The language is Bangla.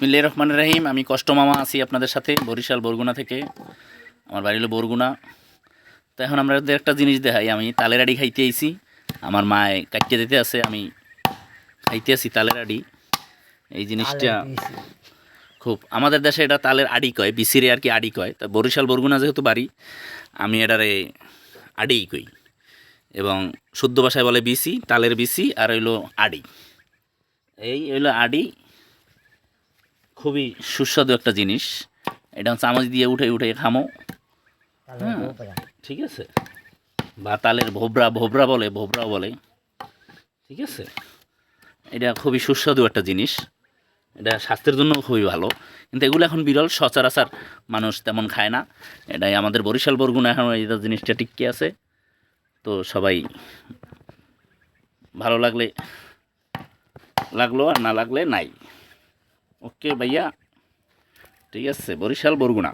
বিসমিল্লা রহমান রাহিম। আমি কষ্ট মামা আছি আপনাদের সাথে বরিশাল বরগুনা থেকে। আমার বাড়ি হলো বরগুনা। তো এখন আমরা একটা জিনিস দেখাই। আমি তালের আড়ি খাইতে আইছি। আমার মায় কাটিয়ে দিতে আছে আমি খাইতে আছি তালের আড়ি। এই জিনিসটা খুব আমাদের দেশে এটা তালের আড়ি কয় বিসিরে আর কি আড়ি কয়। তা বরিশাল বরগুনা যেহেতু বাড়ি আমি এটারে আড়িই কই। এবং শুদ্ধ ভাষায় বলে বিসি তালের বিসি আর হইল আড়ি। এই হইল আড়ি খুবই সুস্বাদু একটা জিনিস। এটা চামচ দিয়ে উঠে উঠে খামো। হ্যাঁ ঠিক আছে। বা তালের ভোবরা ভোবরা বলে ভোবরা বলে। ঠিক আছে? এটা খুবই সুস্বাদু একটা জিনিস। এটা স্বাস্থ্যের জন্য খুবই ভালো। কিন্তু এগুলো এখন বিরল সচরাচর মানুষ তেমন খায় না। এটাই আমাদের বরিশাল বরগুনা এখন এই জিনিসটা টিকে আছে। তো সবাই ভালো লাগলে লাগল আর না লাগলে নাই। ওকে ভাইয়া। ঠিক আছে বরিশাল বরগুনা।